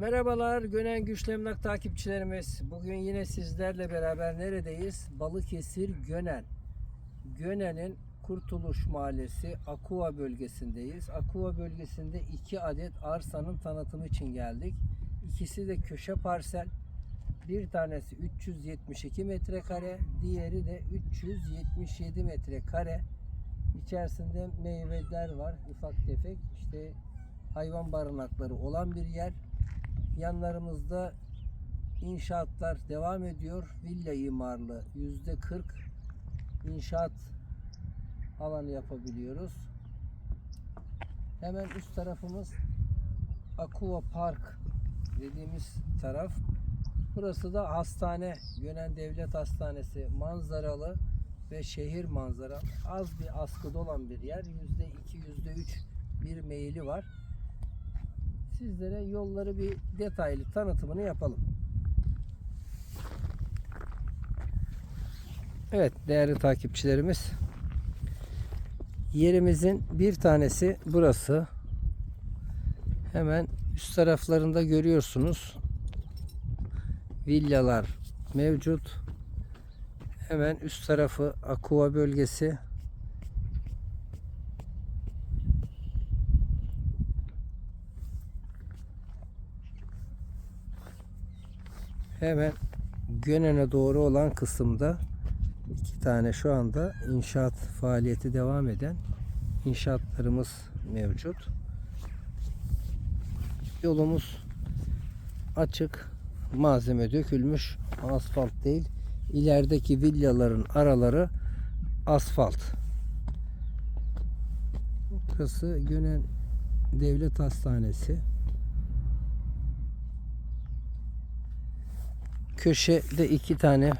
Merhabalar Gönen Güçlü Emlak takipçilerimiz. Bugün yine sizlerle beraber neredeyiz? Balıkesir Gönen. Gönen'in Kurtuluş Mahallesi Akuva bölgesindeyiz. Akuva bölgesinde iki adet arsanın tanıtımı için geldik. İkisi de köşe parsel. Bir tanesi 372 metrekare, diğeri de 377 metrekare. İçerisinde meyveler var, ufak tefek. İşte hayvan barınakları olan bir yer. Yanlarımızda inşaatlar devam ediyor. Villa imarlı yüzde 40 inşaat alanı yapabiliyoruz. Hemen üst tarafımız Aqua Park dediğimiz taraf. Burası da hastane, Gönen Devlet Hastanesi manzaralı ve şehir manzaralı. Az bir askıda olan bir yer. Yüzde iki, yüzde üç bir meyili var sizlere yolları bir detaylı tanıtımını yapalım. Evet değerli takipçilerimiz yerimizin bir tanesi burası. Hemen üst taraflarında görüyorsunuz. Villalar mevcut. Hemen üst tarafı Akuva bölgesi. Hemen Gönen'e doğru olan kısımda iki tane şu anda inşaat faaliyeti devam eden inşaatlarımız mevcut. Yolumuz açık. Malzeme dökülmüş. Asfalt değil. İlerideki villaların araları asfalt. Burası Gönen Devlet Hastanesi. Köşede iki tane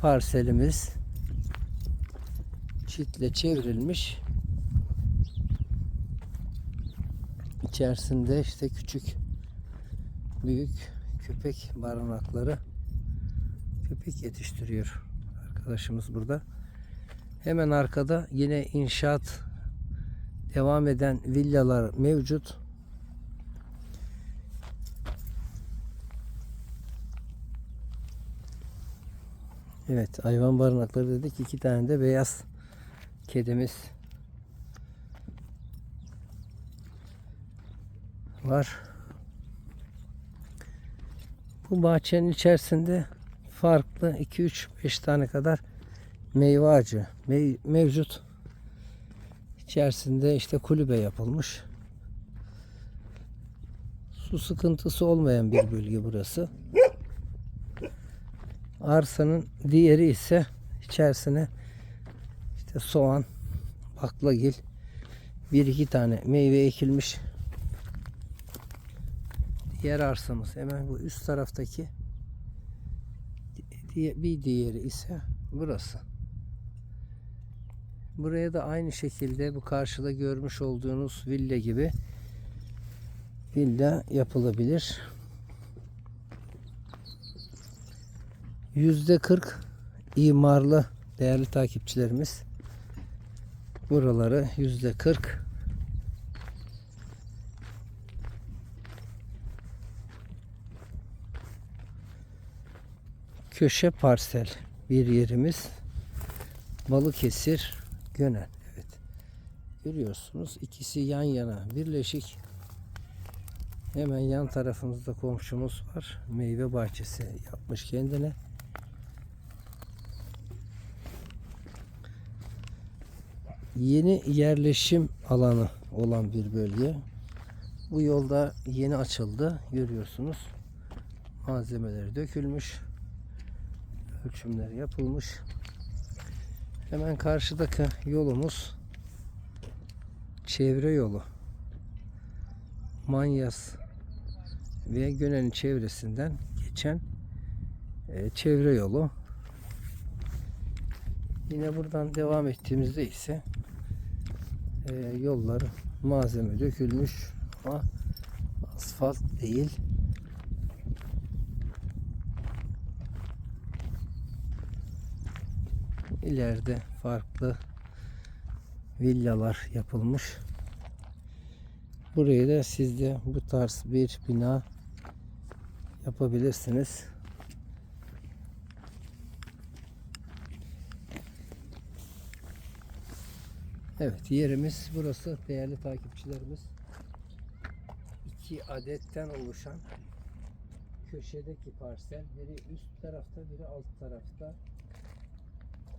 parselimiz çitle çevrilmiş. İçerisinde işte küçük büyük köpek barınakları köpek yetiştiriyor arkadaşımız burada. Hemen arkada yine inşaat devam eden villalar mevcut. Evet hayvan barınakları dedik. iki tane de beyaz kedimiz var. Bu bahçenin içerisinde farklı 2 3 5 tane kadar meyve ağacı mev- mevcut. İçerisinde işte kulübe yapılmış. Su sıkıntısı olmayan bir bölge burası. Arsanın diğeri ise içerisine işte soğan, baklagil, bir iki tane meyve ekilmiş. Diğer arsamız hemen bu üst taraftaki bir diğeri ise burası. Buraya da aynı şekilde bu karşıda görmüş olduğunuz villa gibi villa yapılabilir. Yüzde 40 imarlı değerli takipçilerimiz. Buraları yüzde 40 köşe parsel bir yerimiz. Balıkesir Gönen. Evet. Görüyorsunuz ikisi yan yana birleşik. Hemen yan tarafımızda komşumuz var. Meyve bahçesi yapmış kendine. Yeni yerleşim alanı olan bir bölge. Bu yolda yeni açıldı. Görüyorsunuz. Malzemeleri dökülmüş. Ölçümler yapılmış. Hemen karşıdaki yolumuz çevre yolu. Manyas ve Gönen'in çevresinden geçen e, çevre yolu. Yine buradan devam ettiğimizde ise e, yollar malzeme dökülmüş ama asfalt değil. İleride farklı villalar yapılmış. Buraya da sizde bu tarz bir bina yapabilirsiniz. Evet yerimiz burası. Değerli takipçilerimiz. iki adetten oluşan köşedeki parsel. Biri üst tarafta biri alt tarafta.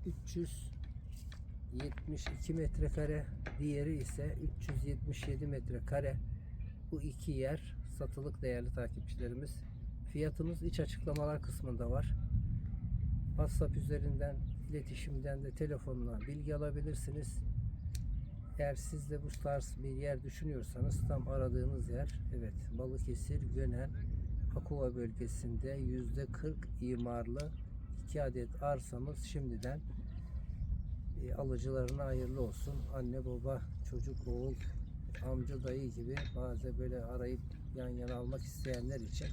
372 metrekare diğeri ise 377 metrekare. Bu iki yer satılık değerli takipçilerimiz. Fiyatımız iç açıklamalar kısmında var. WhatsApp üzerinden iletişimden de telefonla bilgi alabilirsiniz eğer siz de bu tarz bir yer düşünüyorsanız tam aradığınız yer evet Balıkesir Gönen Akova bölgesinde yüzde 40 imarlı 2 adet arsamız şimdiden e, alıcılarına hayırlı olsun. Anne baba çocuk oğul amca dayı gibi bazı böyle arayıp yan yana almak isteyenler için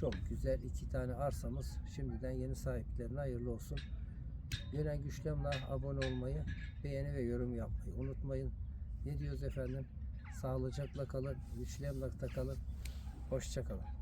çok güzel iki tane arsamız şimdiden yeni sahiplerine hayırlı olsun. Gönen Güçlem'le abone olmayı, beğeni ve yorum yapmayı unutmayın. Ne diyoruz efendim? Sağlıcakla kalın, güçlü emlakta kalın. Hoşça kalın.